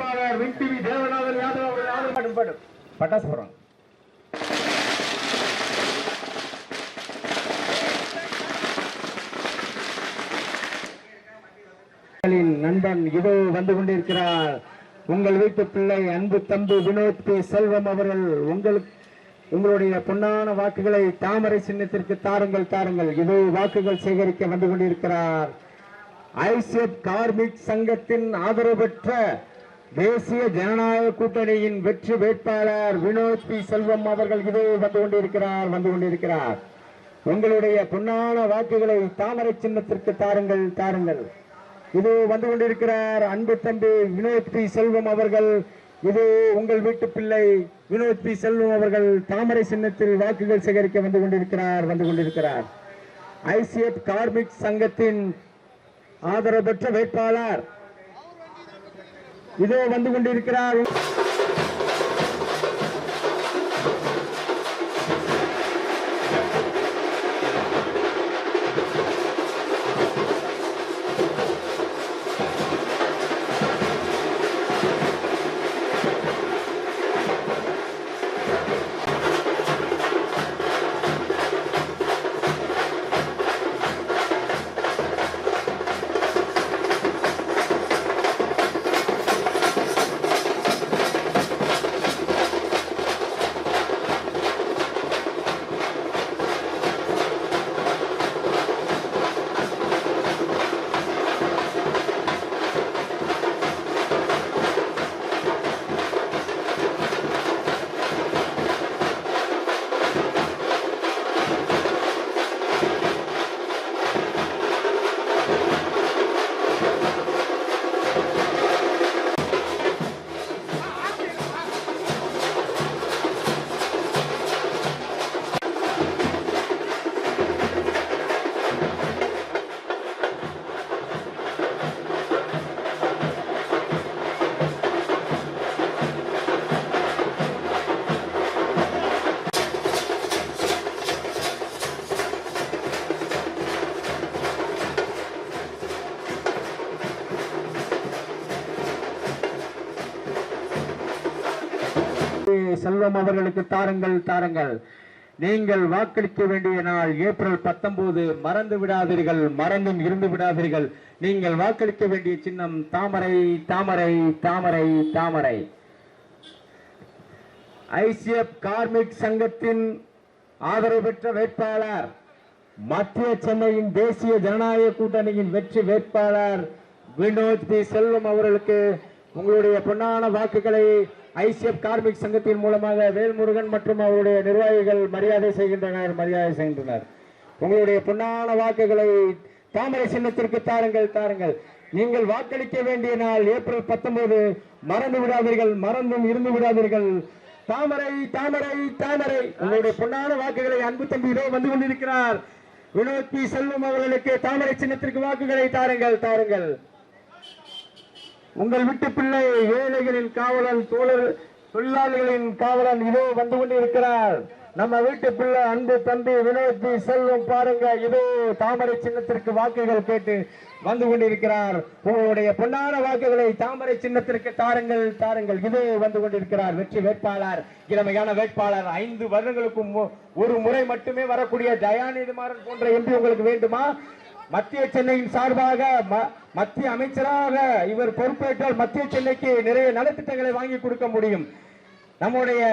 வேட்பாளர் win TV Devanathan Yadav அவர்கள் ஆதரவு பாடும் பாடும். பட்டாசு போடுறோம் உங்களின் நண்பன் இதோ வந்து கொண்டிருக்கிறார். உங்கள் வீட்டு பிள்ளை அன்பு தம்பி வினோத் பி. செல்வம் அவர்கள் உங்களுக்கு உங்களுடைய பொன்னான வாக்குகளை தாமரை சின்னத்திற்கு தாருங்கள் தாருங்கள். இதோ வாக்குகள் சேகரிக்க வந்து கொண்டிருக்கிறார். ஐசிஎப் கார்மிக் சங்கத்தின் ஆதரவு பெற்ற தேசிய ஜனநாயக கூட்டணியின் வெற்றி வேட்பாளர் வினோத் பி. செல்வம் அவர்கள் இதோ வந்து கொண்டிருக்கிறார் வந்து கொண்டிருக்கிறார். உங்களுடைய பொன்னான வாக்குகளை தாமரை சின்னத்திற்கு தாருங்கள் தாருங்கள். இது வந்து கொண்டிருக்கிறார் அன்பு தம்பி வினோத் பி. செல்வம் அவர்கள். இது உங்கள் வீட்டு பிள்ளை வினோத் பி. செல்வம் அவர்கள் தாமரை சின்னத்தில் வாக்குகள் சேகரிக்க வந்து கொண்டிருக்கிறார் வந்து கொண்டிருக்கிறார். ஐசிஎஃப் கார்மிக் சங்கத்தின் ஆதரவு பெற்ற வேட்பாளர் இதோ வந்து கொண்டிருக்கிறார். செல்வம் அவர்களுக்கு தாருங்கள் தாருங்கள். நீங்கள் வாக்களிக்க வேண்டிய நாள் ஏப்ரல் பத்தொன்பது மறந்து விடாதீர்கள் மறந்தும் இருந்து விடாதீர்கள். நீங்கள் வாக்களிக்க வேண்டிய சின்னம் தாமரை தாமரை தாமரை தாமரை. ஐசிஎஃப் கார்மிக் சங்கத்தின் ஆதரவு பெற்ற வேட்பாளர் மத்திய சென்னையின் தேசிய ஜனநாயக கூட்டணியின் வெற்றி வேட்பாளர் வினோத் பி. செல்வம் அவர்களுக்கு உங்களுடைய பொன்னான வாக்குகளை ஐசிஎஃப் கார்மிக் சங்கத்தின் மூலமாக வேல்முருகன் மற்றும் அவருடைய நிர்வாகிகள் மரியாதை செய்கின்றனர் மரியாதை செய்கின்றனர். உங்களுடைய பொன்னான வாக்குகளை தாமரை சின்னத்திற்கு தாருங்கள் தாருங்கள். நீங்கள் வாக்களிக்க வேண்டிய நாள் ஏப்ரல் பத்தொன்பது. மறந்து விடாதீர்கள் மறந்தும் இருந்து விடாதீர்கள். தாமரை தாமரை தாமரை. உங்களுடைய பொன்னான வாக்குகளை அன்பு தம்பி இதோ வந்து கொண்டிருக்கிறார். வினோத் பி. செல்வம் அவர்களுக்கு தாமரை சின்னத்திற்கு வாக்குகளை தாருங்கள் தாருங்கள். உங்கள் விட்டு பிள்ளை ஏழைகளின் காவலன் தோழர் தொழிலாளிகளின் காவலன் இதோ வந்து கொண்டிருக்கிறார். நம்ம வீட்டு பிள்ளை அன்பு தம்பி வினோத்தி செல்வம் பாருங்க. இதோ தாமரை சின்னத்திற்கு வாக்குகள் கேட்டு வந்து கொண்டிருக்கிறார். உங்களுடைய பொன்னான வாக்குகளை தாமரை சின்னத்திற்கு தாருங்கள் தாருங்கள். இதோ வந்து கொண்டிருக்கிறார் வெற்றி வேட்பாளர் இளமையான வேட்பாளர். ஐந்து வருடங்களுக்கு மு- ஒரு முறை மட்டுமே வரக்கூடிய தயாநிதி மாறன் போன்ற எம்பி உங்களுக்கு வேண்டுமா? மத்திய சென்னையின் சார்பாக ம- மத்திய அமைச்சராக இவர் பொறுப்பேற்றால் மத்திய சென்னைக்கு நிறைய நலத்திட்டங்களை வாங்கி கொடுக்க முடியும். நம்முடைய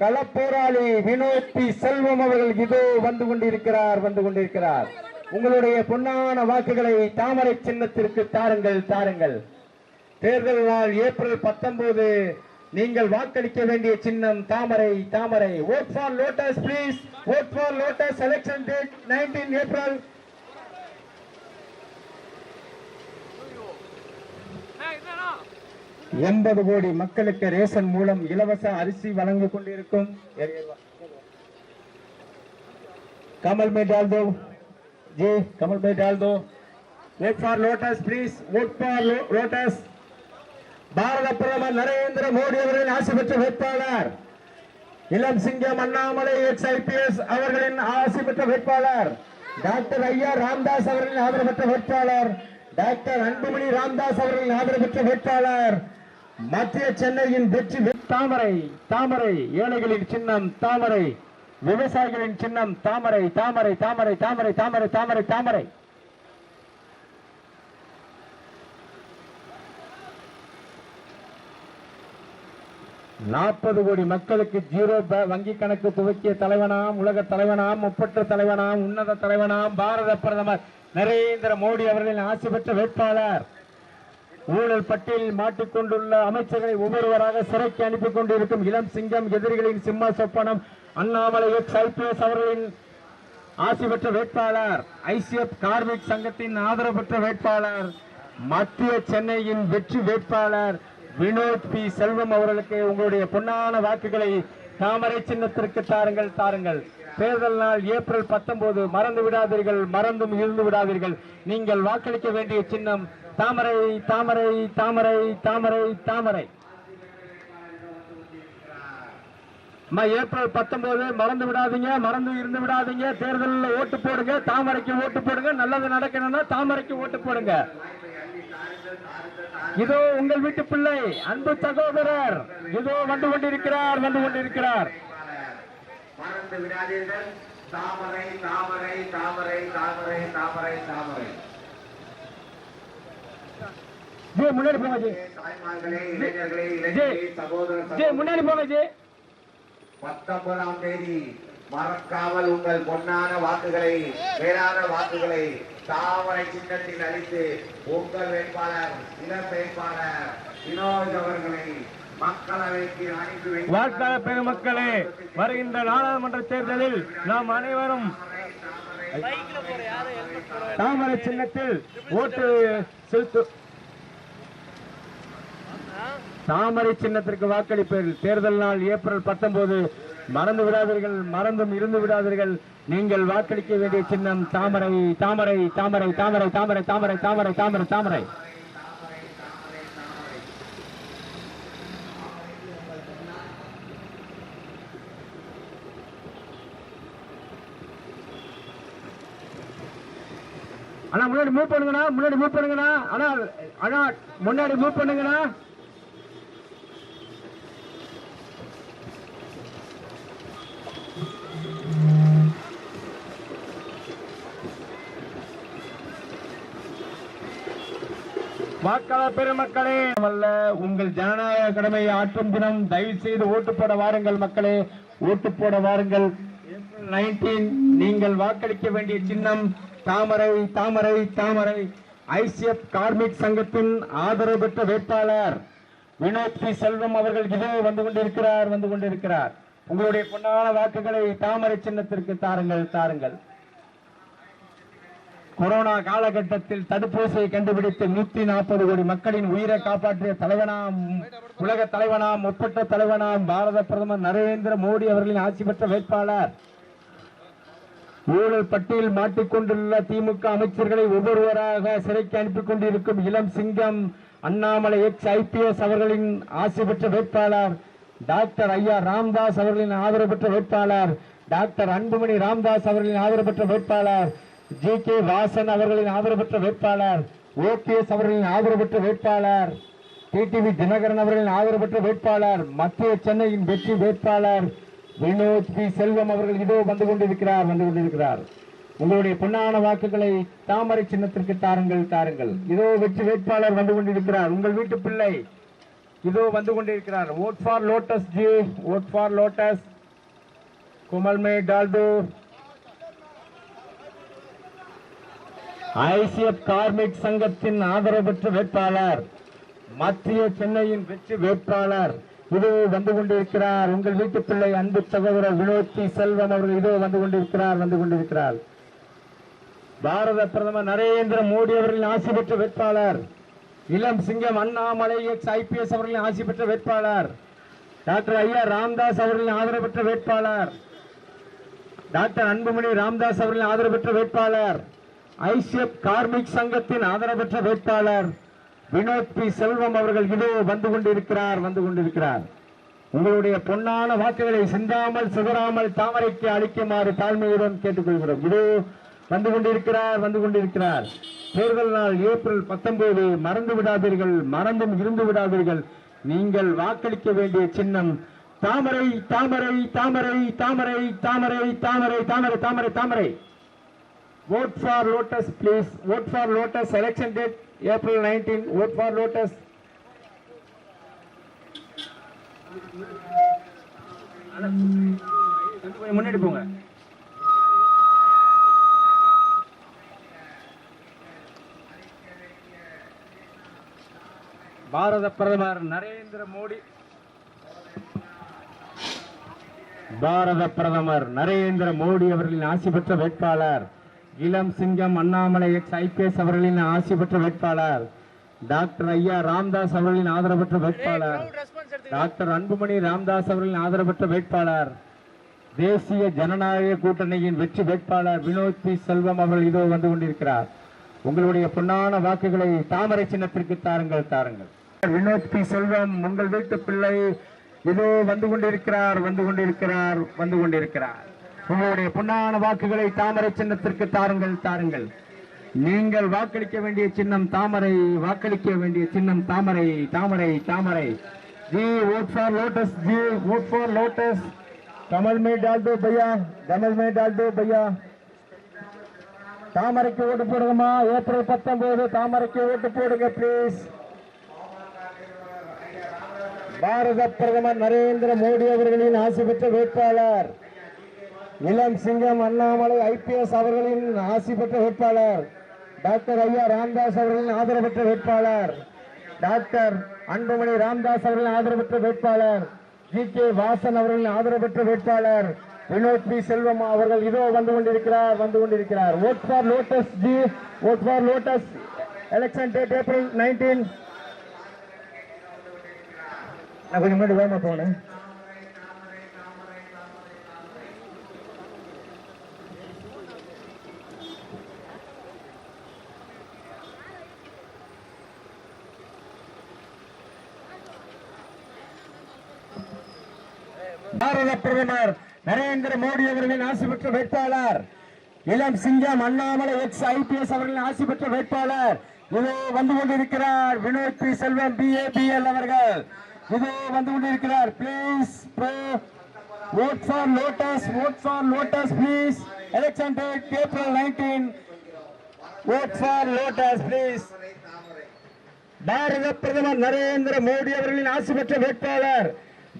களப்போராளி வினோத் பி. செல்வம் அவர்கள் இதோ வந்து கொண்டிருக்கிறார் வந்து கொண்டிருக்கிறார். உங்களுடைய பொன்னான வாக்குகளை தாமரை சின்னத்திற்கு தாருங்கள் தாருங்கள். தேர்தல் நாள் ஏப்ரல் பத்தொன்பது நீங்கள் வாக்களிக்க வேண்டிய சின்னம் தாமரை தாமரை. Vote for lotus please vote for lotus election date nineteen April எண்பது கோடி மக்களுக்கு ரேஷன் மூலம் இலவச அரிசி வழங்கிக் கொண்டிருக்கும் कमल में डाल दो जी कमल में डाल दो vote for lotus please vote for lotus Bharat பிரதமர் நரேந்திர மோடி அவர்களின் ஆசை பெற்ற வேட்பாளர் இளம் சிங்கம் அண்ணாமலை எக்ஸ் ஐபிஎஸ் அவர்களின் ஆசை பெற்ற வேட்பாளர் டாக்டர் ஐயா ராம்தாஸ் அவர்களின் ஆதரவு பெற்ற வேட்பாளர் டாக்டர் அன்புமணி ராமதாஸ் அவர்களின் ஆதரவு பெற்ற வேட்பாளர் மத்திய சென்னையின் வெற்றி தாமரை தாமரை ஏழைகளின் சின்னம் தாமரை விவசாயிகளின் சின்னம் தாமரை தாமரை தாமரை தாமரை தாமரை தாமரை தாமரை. நாற்பது கோடி மக்களுக்கு ஜீரோ வங்கி கணக்கு துவக்கிய தலைவனாம் உலக தலைவனாம் ஒப்பற்ற தலைவனாம் உன்னத தலைவனாம் பாரத பிரதமர் நரேந்திர மோடி அவர்களின் ஆசை பெற்ற வேட்பாளர். ஊழல் பட்டியலில் மாட்டிக்கொண்டுள்ள அமைச்சர்களை ஒவ்வொருவராக சிறைக்கு அனுப்பி கொண்டிருக்கும் இளம் சிங்கம் எதிரிகளின் சிம்ம சொப்பனம் அண்ணாமலை எக்ஸ் ஐபிஎஸ் அவர்களின் ஆசி பெற்ற வேட்பாளர் ஐசிஎஃப் கார்மிக் சங்கத்தின் ஆதரவு பெற்ற வேட்பாளர் மத்திய சென்னையின் வெற்றி வேட்பாளர் வினோத் பி. செல்வம் அவர்களுக்கு உங்களுடைய பொன்னான வாக்குகளை தாமரை சின்னத்திற்கு தாருங்கள் தாருங்கள். தேர்தல் நாள் ஏப்ரல் பத்தொன்பது மறந்து விடாதீர்கள் மறந்தும் இருந்து விடாதீர்கள். நீங்கள் வாக்களிக்க வேண்டிய சின்னம் தாமரை தாமரை தாமரை தாமரை தாமரை. அம்மா, ஏப்ரல் பத்தொன்பது மறந்து விடாதீங்க மறந்து இருந்து விடாதீங்க. தேர்தலில் ஓட்டு போடுங்க தாமரைக்கு ஓட்டு போடுங்க. நல்லது நடக்கணும்னா தாமரைக்கு ஓட்டு போடுங்க. இதோ உங்கள் வீட்டு பிள்ளை அன்பு சகோதரர். இதோ வந்து கொண்டிருக்கிறார் வந்து கொண்டிருக்கிறார். மறந்து விடாதீர்கள். தாமரை தாமரை தாமரை தாமரை தாமரை தாமரை. ஜி முன்னாடி போங்க ஜி. ஜி முன்னாடி போங்க ஜி. பத்தொன்பதாம் தேதி மறக்காமல் உங்கள் பொன்னான வாக்குகளை வேறான வாக்குகளை தாமரை சின்னத்தில் அளித்து உங்கள் வேட்பாளர் இளம் வேட்பாளர் வினோத் அவர்களை வாக்காளர் பெருமக்களே வருகின்ற நாடாளுமன்ற தேர்தலில் நாம் அனைவரும் தாமரை சின்னத்தில் ஓட்டு செலுத்து. தாமரை சின்னத்திற்கு வாக்களிப்பீர்கள். தேர்தல் நாள் ஏப்ரல் பத்தொன்பது மறந்து விடாதீர்கள் மறந்தும் இருந்து விடாதீர்கள். நீங்கள் வாக்களிக்க வேண்டிய சின்னம் தாமரை தாமரை தாமரை தாமரை தாமரை தாமரை தாமரை தாமரை தாமரை. அண்ணா முன்னாடி மூவ் பண்ணுங்கண்ணா முன்னாடி மூவ் பண்ணுங்கண்ணா. அண்ணா அண்ணா முன்னாடி மூவ் பண்ணுங்கண்ணா. வாக்காளர் பெருமக்களே அல்ல உங்கள் ஜனநாயக கடமையை ஆற்றும் தினம் தயவு செய்து ஓட்டு போட வாருங்கள் மக்களே. ஓட்டு போட வாருங்கள். ஏப்ரல் 19 நீங்கள் வாக்களிக்க வேண்டிய சின்னம் தாமரை தாமரை தாமரை. ஐசிஎஃப் கார்மிக் சங்கத்தின் ஆதரவு பெற்ற வேட்பாளர் வினோத் பி. செல்வம் அவர்கள் இதோ வந்து கொண்டிருக்கிறார் வந்து கொண்டிருக்கிறார். உங்களுடைய பொன்னான வாக்குகளை தாமரை சின்னத்திற்கு தாருங்கள் தாருங்கள். கொரோனா காலகட்டத்தில் தடுப்பூசியை கண்டுபிடித்து நூத்தி நாற்பது கோடி மக்களின் உயிரை காப்பாற்றிய தலைவனாம் உலக தலைவனாம் ஒப்பற்ற தலைவனாம் பாரத பிரதமர் நரேந்திர மோடி அவர்களின் ஆட்சி பெற்ற வேட்பாளர் ஊழல் பட்டியல் மாட்டிக்கொண்டுள்ள திமுக அமைச்சர்களை ஒவ்வொருவராக சிறைக்கு அனுப்பிக் கொண்டிருக்கும் இளம் சிங்கம் அண்ணாமலை எக்ஸ் ஐபிஎஸ் அவர்களின் ஆசை பெற்ற வேட்பாளர் டாக்டர் ஐயா ராம்தாஸ் அவர்களின் ஆதரவு பெற்ற வேட்பாளர் டாக்டர் அன்புமணி ராம்தாஸ் அவர்களின் ஆதரவு பெற்ற வேட்பாளர் ஜி கே வாசன் அவர்களின் ஆதரவு பெற்ற வேட்பாளர் ஓபிஎஸ் அவர்களின் ஆதரவு பெற்ற வேட்பாளர் டிடிவி தினகரன் அவர்களின் ஆதரவு பெற்ற வேட்பாளர் மத்திய சென்னையின் வெற்றி வேட்பாளர் வினோத் பி செல்வம் அவர்கள் இதோ வந்து கொண்டிருக்கிறார் வந்து கொண்டிருக்கிறார். உங்களுடைய பொன்னான வாக்குகளை தாமரை சின்னத்திற்கு தாருங்கள் தாருங்கள். இதோ வெற்றி வேட்பாளர் வந்து கொண்டிருக்கிறார். உங்கள் வீட்டு பிள்ளை இதோ வந்து கொண்டிருக்கிறார். ஓட் ஃபார் லோட்டஸ் ஜி ஓட் ஃபார் லோட்டஸ் குமல்மே டால்டோ. ஐசிஎஃப் கார்மிக் சங்கத்தின் ஆதரவு பெற்ற வேட்பாளர் மத்திய சென்னையின் வெற்றி வேட்பாளர் இதோ வந்து கொண்டிருக்கிறார். உங்கள் வீட்டு பிள்ளை அன்பு சகோதரர் வினோத்தி செல்வன் செல்வம் அவர்கள் இதோ வந்து கொண்டிருக்கிறார் வந்து கொண்டிருக்கிறார். பாரத பிரதமர் நரேந்திர மோடி அவர்களின் ஆசி பெற்ற வேட்பாளர். இளம் சிங்கம் அண்ணாமலை எக்ஸ் ஐபிஎஸ் அவர்களின் ஆசி பெற்ற வேட்பாளர். டாக்டர் ஐயா ராம்தாஸ் அவர்களின் ஆதரவு பெற்ற வேட்பாளர். டாக்டர் அன்புமணி ராம்தாஸ் அவர்களின் ஆதரவு பெற்ற வேட்பாளர். ஐசிஎஃப் கார்மிக் சங்கத்தின் ஆதரவு பெற்ற வேட்பாளர். வினோத் பி செல்வம் அவர்கள் இதோ வந்து கொண்டிருக்கிறார் வந்து கொண்டிருக்கிறார். உங்களுடைய பொன்னான வாக்குகளை சிந்தாமல் சிதறாமல் தாமரைக்கு அளிக்குமாறு தாழ்மையுடன் கேட்டுக்கொள்கிறோம். இதோ வந்து கொண்டிருக்கிறார் வந்து கொண்டிருக்கிறார். தேர்தல் நாள் ஏப்ரல் பத்தொன்பது மறந்து விடாதீர்கள் மறந்தும் இருந்து விடாதீர்கள். நீங்கள் வாக்களிக்க வேண்டிய சின்னம் தாமரை தாமரை தாமரை தாமரை தாமரை தாமரை தாமரை தாமரை தாமரை. Vote for lotus please vote for lotus election date april 19 vote for lotus முன்னாடி போங்க பாரத பிரதமர் நரேந்திர மோடி பாரத பிரதமர் நரேந்திர மோடி அவர்களின் ஆசி பெற்ற வேட்பாளர் இளம் சிங்கம் அண்ணாமலை எக்ஸ் ஐபிஎஸ் அவர்களின் ஆசி பெற்ற வேட்பாளர். டாக்டர் ஐயா ராம்தாஸ் அவர்களின் ஆதரவு பெற்ற வேட்பாளர். டாக்டர் அன்புமணி ராம்தாஸ் அவர்களின் ஆதரவு பெற்ற வேட்பாளர். தேசிய ஜனநாயக கூட்டணியின் வெற்றி வேட்பாளர் வினோத் பி செல்வம் அவர்கள் இதோ வந்து கொண்டிருக்கிறார். உங்களுடைய பொன்னான வாக்குகளை தாமரை சின்னத்திற்கு தாருங்கள் தாருங்கள். வினோத் பி செல்வம் உங்கள் வீட்டு பிள்ளை இதோ வந்து கொண்டிருக்கிறார் வந்து கொண்டிருக்கிறார் வந்து கொண்டிருக்கிறார். உங்களுடைய பொன்னான வாக்குகளை தாமரை சின்னத்திற்கு தாருங்கள் தாருங்கள். நீங்கள் வாக்களிக்க வேண்டிய சின்னம் தாமரை வாக்களிக்க வேண்டிய சின்னம் தாமரை தாமரை தாமரை. ஜி ஓட் ஃபார் லோட்டஸ் ஜி ஓட் ஃபார் லோட்டஸ் கமல் மே டால் தோ பையா கமல் மே டால் தோ பையா. தாமரைக்கு ஓட்டு போடுங்கம்மா ஏப்ரல் பத்தொன்பது தாமரைக்கு ஓட்டு போடுங்க ப்ளீஸ் பாரத பிரதமர் நரேந்திர மோடி அவர்களின் ஆசி பெற்ற வேட்பாளர். இளம் சிங்கம் அண்ணாமலை ஐபிஎஸ் அவர்களின் ஆசி பெற்ற வேட்பாளர். டாக்டர் ஐயா ராம்தாஸ் அவர்களின் ஆதரவு பெற்ற வேட்பாளர். டாக்டர் அன்புமணி ராம்தாஸ் அவர்களின் ஆதரவு பெற்ற வேட்பாளர். ஜி கே வாசன் அவர்களின் ஆதரவு பெற்ற வேட்பாளர். வினோத் பி. செல்வம் அவர்கள் இதோ வந்து கொண்டிருக்கிறார் வந்து கொண்டிருக்கிறார். Vote for lotus G vote for lotus election date April nineteen நான் கொஞ்சம் முன்னாடி வேணா போனேன். பாரத பிரதமர் நரேந்திர மோடி அவர்களின் ஆசி பெற்ற வேட்பாளர். இளம் சிங்கம் அண்ணாமலை எக்ஸ் ஐபிஎஸ் அவர்களின் ஆசி பெற்ற வேட்பாளர். இதோ வந்து கொண்டிருக்கிறார் Vinoth P Selvam B A B L அவர்கள். இதோ வந்து கொண்டிருக்கிறார். Please bro vote for lotus vote for lotus please election date April nineteen vote for lotus please Bharat பிரதமர் நரேந்திர மோடி அவர்களின் ஆசி பெற்ற வேட்பாளர்.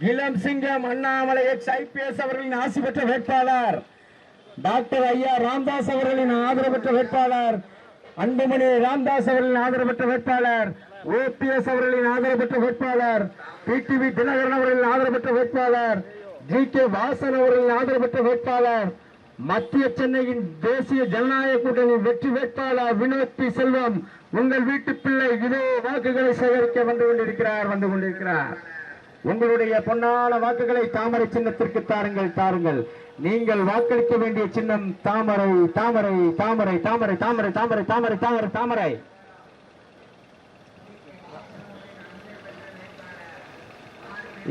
இளம் சிங்கம் அண்ணாமலை எக்ஸ் ஐபிஎஸ் அவர்களின் ஆசி பெற்ற வேட்பாளர். டாக்டர் ஐயா ராம்தாஸ் அவர்களின் ஆதரவு பெற்ற வேட்பாளர். அன்புமணி ராம்தாஸ் அவர்களின் ஆதரவு பெற்ற வேட்பாளர். ஓபிஎஸ் அவர்களின் ஆதரவு பெற்ற வேட்பாளர். பிடிவி தினகரன் அவர்களின் ஆதரவு பெற்ற வேட்பாளர். ஜி கே வாசன் அவர்களின் ஆதரவு பெற்ற வேட்பாளர். மத்திய சென்னையின் தேசிய ஜனநாயக கூட்டணி வெற்றி வேட்பாளர் வினோத் பி செல்வம் உங்கள் வீட்டு பிள்ளை இதோ வாக்குகளை சேகரிக்க வந்து கொண்டிருக்கிறார் வந்து கொண்டிருக்கிறார். உங்களுடைய பொன்னான வாக்குகளை தாமரை சின்னத்திற்கு தாருங்கள் தாருங்கள். நீங்கள் வாக்களிக்க வேண்டிய சின்னம் தாமரை தாமரை தாமரை தாமரை தாமரை தாமரை தாமரை தாமரை தாமரை.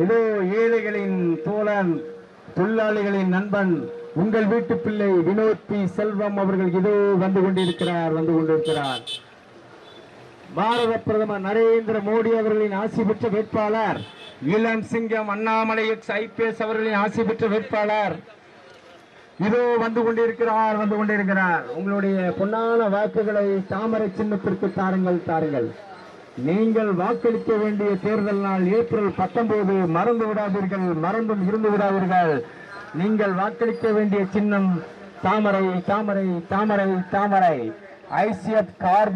இதோ ஏழைகளின் தோழன் தொழிலாளிகளின் நண்பன் உங்கள் வீட்டு பிள்ளை வினோத் பி செல்வம் அவர்கள் இதோ வந்து கொண்டிருக்கிறார் வந்து கொண்டிருக்கிறார். பாரத பிரதமர் நரேந்திர மோடி அவர்களின் ஆசி பெற்ற வேட்பாளர் இளம் சிங்கம் அண்ணாமலை எக்ஸ் ஐபிஎஸ் அவர்களின் ஆசி பெற்ற வேட்பாளர். இதோ வந்து கொண்டிருக்கிறார் வந்து கொண்டிருக்கிறார். உங்களுடைய பொன்னான வாக்குகளை தாமரை சின்னத்திற்கு தாருங்கள் தாருங்கள். நீங்கள் வாக்களிக்க வேண்டிய தேர்தல் நாள் ஏப்ரல் பத்தொன்பது. மறந்து விடாதீர்கள் மறந்தும் இருந்து விடாதீர்கள். நீங்கள் வாக்களிக்க வேண்டிய சின்னம் தாமரை தாமரை தாமரை தாமரை. ICF car